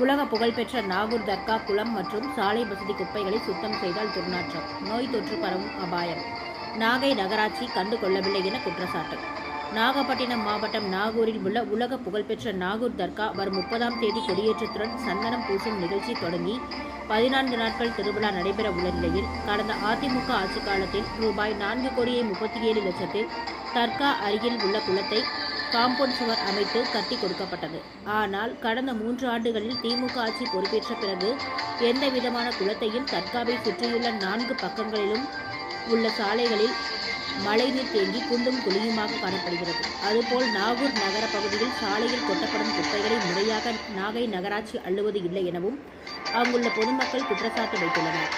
உலக புகழ்பெற்ற நாகூர் தர்கா குளம் மற்றும் சாலை வசதி குப்பைகளை சுத்தம் செய்தால் துர்நாற்றம். நோய் தொற்று பரவும் அபாயம். நாகை நகராட்சி கண்டு கொள்ளவில்லை என குற்றச்சாட்டு. நாகப்பட்டினம் மாவட்டம் நாகூரில் உள்ள உலக புகழ்பெற்ற நாகூர் தர்கா வரும் முப்பதாம் தேதி கொடியேற்றத்துடன் சந்தனம் பூசும் நிகழ்ச்சி தொடங்கி பதினான்கு நாட்கள் திருவிழா நடைபெற உள்ள நிலையில் கடந்த அதிமுக ஆட்சி காலத்தில் ரூபாய் நான்கு கோடியே முப்பத்தி ஏழு லட்சத்தில் தர்கா அருகில் உள்ள குளத்தை காம்பவுண்ட் சுவர் அமைத்து கட்டி கொடுக்கப்பட்டது. ஆனால் கடந்த மூன்று ஆண்டுகளில் திமுக ஆட்சி பொறுப்பேற்ற பிறகு எந்த விதமான குளத்தையும் தர்காவை சுற்றியுள்ள நான்கு பக்கங்களிலும் உள்ள சாலைகளில் மழைநீர் தேங்கி குண்டும் குழியுமாக காணப்படுகிறது. அதுபோல் நாகூர் நகர பகுதியில் சாலையில் கொட்டப்படும் குப்பைகளை முறையாக நாகை நகராட்சி அள்ளுவது இல்லை எனவும் அங்குள்ள பொதுமக்கள் குற்றச்சாட்டு வைத்துள்ளனர்.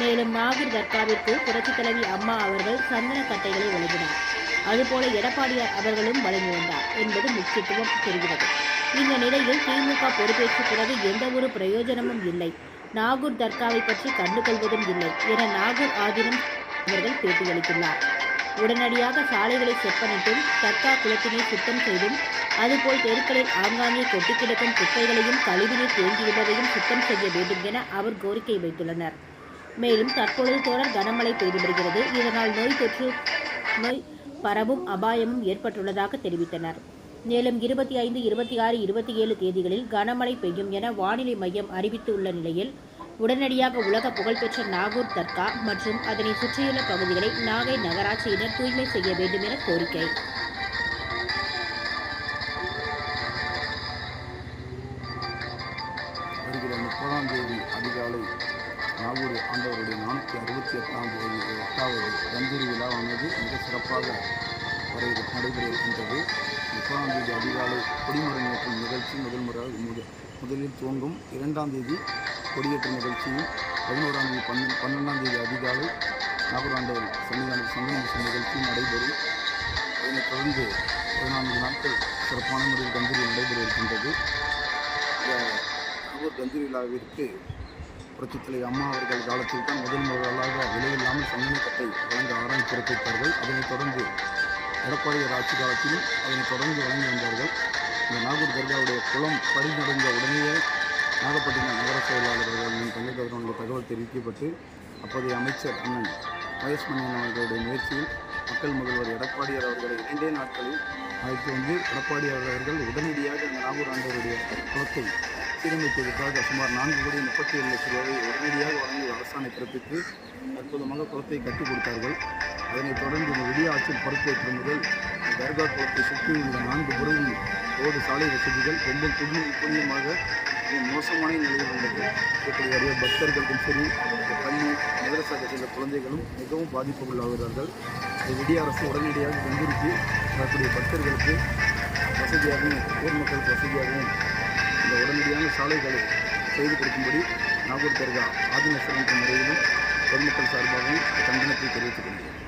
மேலும் நாகூர் தர்காவிற்கு புரட்சித் தலைவி அம்மா அவர்கள் சந்தன கட்டைகளை வழங்கினார். அதுபோல எடப்பாடியார் அவர்களும் வழங்கி என்பது முக்கியத்துவம் தெரிகிறது இந்த நிலையில் திமுக பொறுப்பேற்ற பிறகு எந்த ஒரு பிரயோஜனமும் இல்லை. நாகூர் தர்காவை பற்றி கண்டுகொள்வதும் இல்லை என நாகூர் ஆதினம் அவர்கள் பேட்டியளித்துள்ளார். உடனடியாக சாலைகளை செப்பனிட்டும் தர்கா குளத்தினை சுத்தம் செய்தும் அதுபோல் தெருக்களில் ஆங்காங்கே கொட்டி கிடக்கும் குப்பைகளையும் கழிவுநீர் தேங்கியுள்ளதையும் சுத்தம் செய்ய வேண்டும் என அவர் கோரிக்கை வைத்துள்ளனர். மேலும் தற்பொழுது தொடர் கனமழை பெய்து வருகிறது. இதனால் நோய் தொற்று நோய் பரவும் அபாயமும் ஏற்பட்டுள்ளதாக தெரிவித்தனர். மேலும் இருபத்தி ஐந்து இருபத்தி ஆறு இருபத்தி ஏழு தேதிகளில் கனமழை பெய்யும் என வானிலை மையம் அறிவித்துள்ள நிலையில் உடனடியாக உலக புகழ்பெற்ற நாகூர் தர்கா மற்றும் அதனை சுற்றியுள்ள பகுதிகளை நாகை நகராட்சியினர் தூய்மை செய்ய வேண்டும் என கோரிக்கை. வருகிற முப்பதாம் தேதி அதிகாலை நாகூர் ஆண்டவருடைய நானூற்றி அறுபத்தி எட்டாம் தேதி எட்டாவது தந்திரி விழாவானது மிக சிறப்பாக வரை நடைபெற இருக்கின்றது முப்பதாம் தேதி அதிகாலை கொடிமரமேற்றும் நிகழ்ச்சி முதல் முறையாக முதலில் துவங்கும் இரண்டாம் தேதி கொடியேற்ற நிகழ்ச்சியும் பதினோராம் தேதி பன்னெண்டு பன்னெண்டாம் தேதி அதிகாலை நாகூர் ஆண்டவர் சன்னிதான சந்தன நிகழ்ச்சியும் நடைபெறும். அதனைத் தொடர்ந்து பதினான்கு நாட்கள் சிறப்பான முறையில் தந்திரி நடைபெற இருக்கின்றது இந்த நாகூர் கந்தூரி விழாவிற்கு புரட்சித்தலை அம்மா அவர்கள் காலத்தில் தான் முதல் முதலாக விலையில்லாமல் சந்தனக்கட்டை வழங்க ஆரம்பி பிறப்பித்தார்கள் அதனைத் தொடர்ந்து எடப்பாடியார் ஆட்சி காலத்திலும் அதனை தொடர்ந்து வழங்கி வந்தார்கள். இந்த நாகூர் தர்காவுடைய குளம் படிநடைந்த உடனேயே நாகப்பட்டினம் நகர செயலாளர்கள் தங்கை கதிரவனுடைய தகவல் தெரிவிக்கப்பட்டு அப்போதைய அமைச்சர் அண்ணன் வயஸ் மணியன் அவர்களுடைய முயற்சியில் மக்கள் முதல்வர் எடப்பாடியார் அவர்களை இரண்டே நாட்களில் அழைத்து வந்து எடப்பாடியார் அவர்கள் உடனடியாக அந்த நாகூர் ஆண்டவருடைய குளத்தை சீரமைப்பதற்காக சுமார் நான்கு கோடி முப்பத்தி ஏழு லட்சம் ரூபாயை உடனடியாக வழங்கி அரசாணை பிறப்பித்து அற்புதமாக குளத்தை கட்டிக் கொடுத்தார்கள். அதனைத் தொடர்ந்து இந்த விடிய ஆட்சியில் பொறுப்பேற்ற முதல் தர்கா குளத்தை சுற்றி உள்ள நான்கு புறவும் ரோடு சாலை வசதிகள் ரொம்ப புண்ணிய புண்ணியமாக மோசமான நிலையில் உள்ளது. இப்படி பக்தர்களுக்கும் சரி பள்ளி மதரசாக சென்ற குழந்தைகளும் மிகவும் பாதிப்புக்குள்ளாகிறார்கள். இந்த விடிய அரசு உடனடியாக கொண்டிருக்கி வரக்கூடிய பக்தர்களுக்கு வசதியாகவும் ஊர் மக்களுக்கு வசதியாகவும் இந்த உடனடியான சாலைகளை செய்து கொடுக்கும்படி நாகூர் தர்கா ஆதினேஸ்வரன் முறையிலும் பொதுமக்கள் சார்பாகவும் கண்டனத்தை தெரிவித்துக் கொள்கிறேன்.